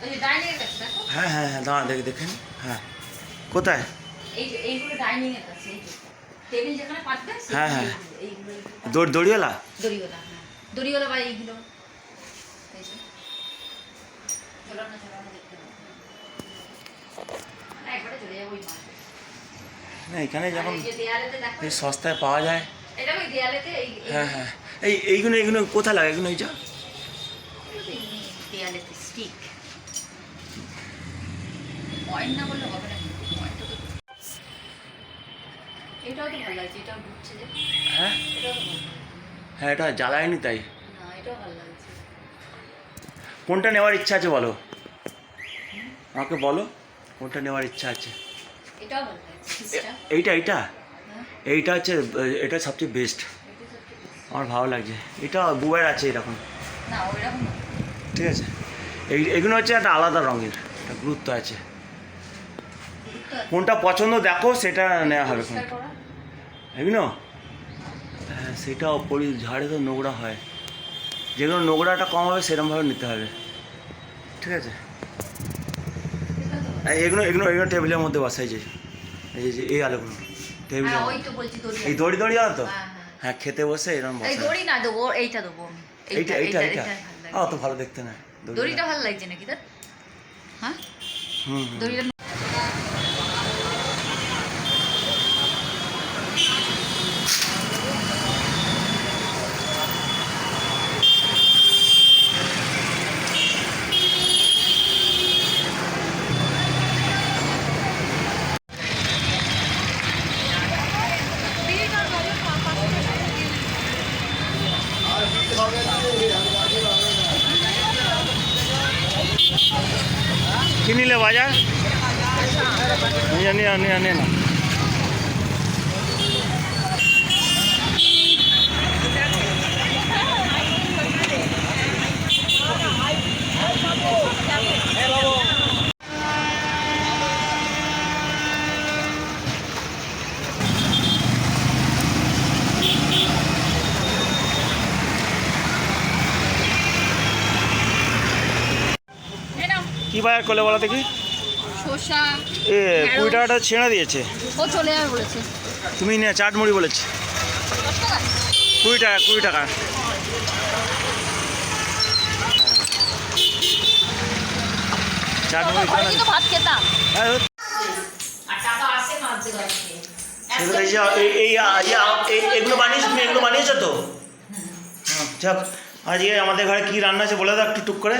হ্যাঁ হ্যাঁ হ্যাঁ দাঁড়া দেখে দেখেন হ্যাঁ। কোথায়? হ্যাঁ, হ্যাঁ। দড়ি দড়িওয়ালা? দড়িওয়ালা হ্যাঁ। বা এইগুলো। না, এখানে যখন এই সস্তায় পাওয়া যায়। হ্যাঁ হ্যাঁ। এই এইগুলো এইগুলো কোথায় লাগে? এগুলো এইটা? স্টিক। পয়েন্ট না বললে হবে না পয়েন্টটা তো এটাও তো ভালো লাগছে এটাও ঢুকছে যে। হ্যাঁ? এটাও তো ভালো হ্যাঁ এটা জ্বালায়নি তাই। না এটাও ভালো লাগছে। কোনটা নেওয়ার ইচ্ছা আছে বলো? আমাকে বলো কোনটা নেওয়ার ইচ্ছা আছে? এটাও ভালো লাগছে এইটা এইটা? হ্যাঁ। এইটা হচ্ছে এটা সবচেয়ে বেস্ট। আমার ভালো লাগছে। এটা বুয়ের আছে এরকম। ঠিক আছে? এই এগুলো হচ্ছে একটা আলাদা রঙের একটা গুরুত্ব আছে। কোনটা পছন্দ দেখো সেটা নেওয়া হবে এগুলো হ্যাঁ সেটাও পরি ঝাড়ে তো নোংরা হয়। যেগুলো নোংরাটা কম হবে সেরকমভাবে নিতে হবে। ঠিক আছে? এগুলো এগুলো এগুলো টেবিলের মধ্যে বসাই যে এই যে এই আলোগুলো। টেবিলের হ্যাঁ এই দড়ি দড়ি আলো তো? হ্যাঁ, হ্যাঁ। হ্যাঁ খেতে বসে এরকম বসে দড়ি না দেবো এইটা দেবো এইটা এইটা এইটা অত ভালো দেখতে না দড়িটা। ভালো লাগছে নাকি তার? হ্যাঁ। দড়িটা বাজার নিয়ে নিয়ে নিয়ে নিয়ে না কি বাজার করলে বলো দেখি শসা এ কুড়ি টাকাটা ছেড়ে দিয়েছে। ও চলে যাবে বলেছে। তুমি নিয়ে চাট মুড়ি বলেছি। কুড়ি টাকা কুড়ি টাকা। চাট মুড়ি ভাত খেতাম। হ্যাঁ এগুলো বানিয়েছো তুমি এগুলো বানিয়েছো তো? যাক আজকে আমাদের ঘরে কি রান্না আছে বলে দাও একটু টুক করে।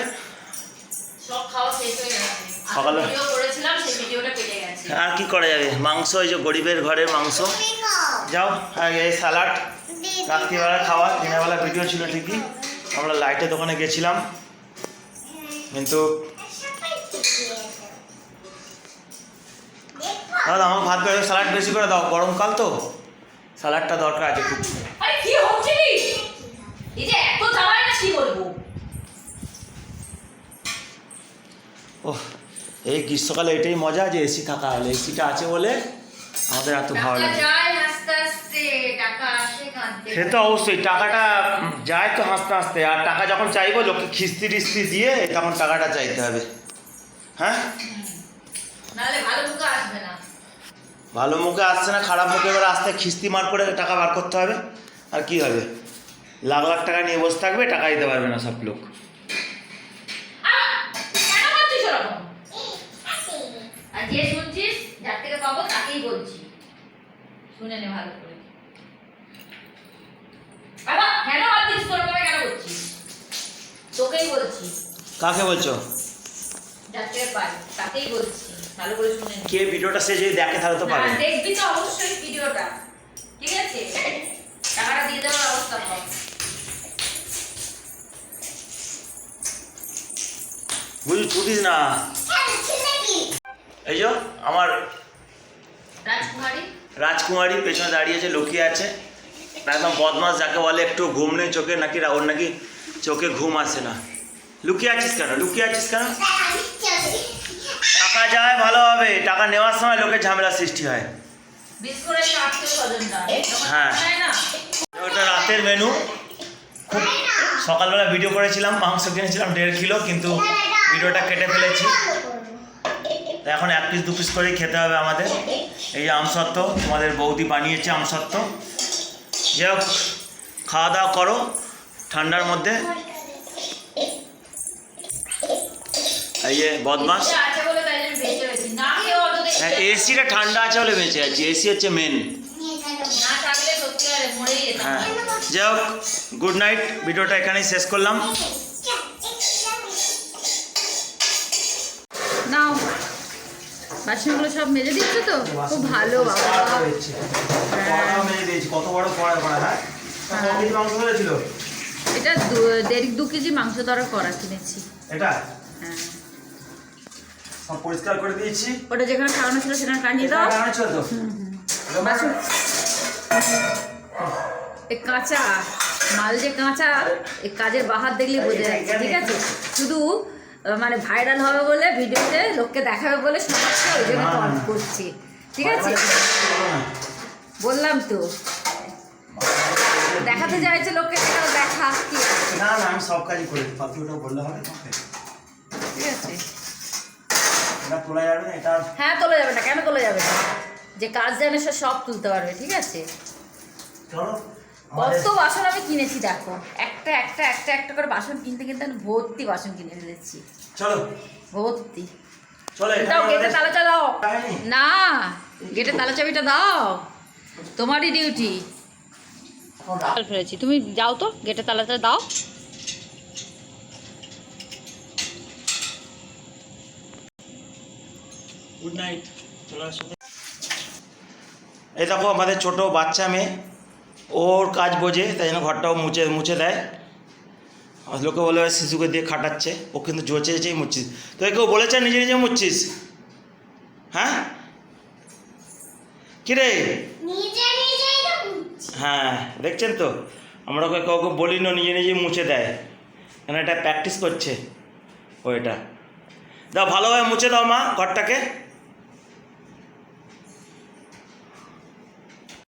সব খাওয়া শেষ হয়ে গেছে। সকালে- আর কি করা যাবে? মাংস এই যে গরিবের ঘরের মাংস। যাও আর এই স্যালাড রাত্রিবেলা খাওয়া দিনেরবেলা ভিডিও ছিল ঠিকই। আমরা লাইটের দোকানে গেছিলাম। কিন্তু দাদা আমার ভাত বেড়ে স্যালাড বেশি করে দাও গরমকাল তো। স্যালাডটা দরকার আছে খুব। আরে কি হচ্ছে কি এই গ্রীষ্মকালে এটাই মজা যে এসি থাকা হলে এসিটা আছে বলে আমাদের এত ভালো লাগে সে তো অবশ্যই টাকাটা যায় তো হাসতে হাসতে আর টাকা যখন চাইব লোককে খিস্তি টিস্তি দিয়ে তখন টাকাটা চাইতে হবে। হ্যাঁ? ভালো মুখে ভালো মুখে আসছে না খারাপ মুখে এবার আসতে খিস্তি মার করে টাকা বার করতে হবে। আর কি হবে? লাখ লাখ টাকা নিয়ে বসে থাকবে টাকা দিতে পারবে না সব লোক আহ! কেন করছিস ওরকম আর যে শুনছিস যার থেকে পাবো তাকেই বলছি। শুনে নে ভালো করে। বাবা কেন হাত দিস তোর করে কেন করছিস তোকেই বলছি। কাকে বলছো? যার থেকে পাই তাকেই বলছি। ভালো করে শুনে নে। কে ভিডিওটা সে যদি দেখে তাহলে তো পাবে। দেখবি তো অবশ্যই ভিডিওটা। ঠিক আছে? টাকাটা দিয়ে দেওয়ার ব্যবস্থা কর। বুঝি ছুটিস না। এই যে আমার রাজকুমারী? রাজকুমারী পেছনে দাঁড়িয়েছে লুকিয়ে আছে। একদম বদমাস যাকে বলে একটু ঘুম নেই চোখে নাকি ওর নাকি চোখে ঘুম আসে না। লুকিয়ে আছিস কেন? লুকিয়ে আছিস কেন? টাকা যায় ভালো হবে টাকা নেওয়ার সময় লোকের ঝামেলা সৃষ্টি হয়। হ্যাঁ। ওটা রাতের মেনু খুব সকালবেলা ভিডিও করেছিলাম মাংস কিনেছিলাম দেড় কিলো কিন্তু ভিডিওটা কেটে ফেলেছি। এখন এক পিস দু পিস করেই খেতে হবে আমাদের। এই যে আমসত্ত্ব তোমাদের বৌদি বানিয়েছে আমসত্ত্ব। যাই হোক খাওয়া দাওয়া করো ঠান্ডার মধ্যে। এই যে বদমাস। হ্যাঁ এসিটা ঠান্ডা আছে বলে বেঁচে আছি। এসি হচ্ছে মেন হ্যাঁ। যাই হোক গুড নাইট ভিডিওটা এখানেই শেষ করলাম। বাসনগুলো সব মেজে দিচ্ছ তো? খুব ভালো বাবা। কত বড় কড়া করা হ্যাঁ? কেজি মাংস হয়েছিল? এটা দেড় দু কেজি মাংস দরা করা কিনেছি। এটা? হ্যাঁ। সব পরিষ্কার করে দিয়েছি। ওটা যেখানে খাওয়ানো ছিল সেখানে তো? বাসন এ কাঁচা মাল যে কাঁচা এ কাজের বাহার দেখলে বোঝা যাচ্ছে ঠিক আছে? শুধু মানে ভাইরাল হবে বলে ভিডিওতে লোককে দেখাবে বলে সমস্যা ওই জন্য কল করছি। ঠিক আছে? বললাম তো। দেখাতে চাইছে লোককে সেটাও দেখা কি না না আমি সব কাজই করি। ওটা বললে হবে ঠিক আছে। এটা তোলা যাবে না? এটা হ্যাঁ তোলা যাবে না। কেন তোলা যাবে না? যে কাজ জানে সে সব তুলতে পারবে ঠিক আছে? চলো। কত বাসন আমি কিনেছি দেখো। একটা একটা একটা একটা করে বাসন কিনতে কিনতে আমি ভর্তি বাসন কিনে ফেলেছি। চলো। ভর্তি। চলো দাও গেটে আমাদের- তালা চা দাও না গেটে তালা চাবিটা দাও। তোমারই ডিউটি ফেলেছি। তুমি যাও তো গেটে তালাটা দাও। গুড নাইট চলে আসো। এই দেখো আমাদের ছোট বাচ্চা মেয়ে। ওর কাজ বোঝে তাই জন্য ঘরটাও মুছে মুছে দেয়। লোকে বলে শিশুকে দিয়ে খাটাচ্ছে ও কিন্তু জোচে যেই মুচ্ছিস। তো কেউ বলেছে নিজে নিজে মুচ্ছিস? হ্যাঁ? কিরে হ্যাঁ দেখছেন তো? আমরা ওকে কাউকে বলি না নিজে নিজে মুছে দেয়। কেন এটা প্র্যাকটিস করছে? ও এটা। দাও ভালোভাবে মুছে দাও মা ঘরটাকে।